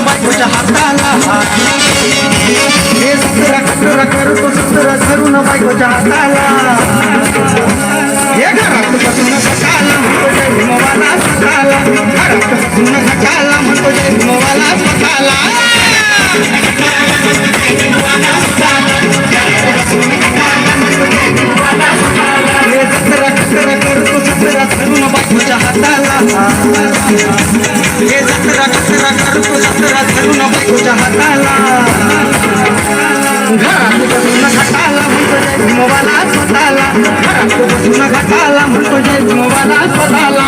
बायकोच्या हाताला हे सतरा सतरा करतो सतरा हाताला घरात बसून घाटाला? म्हणतो जय भीमवाला स्वतःला घरात बसून घाटाला म्हणतो जय भीमवाला स्वतःला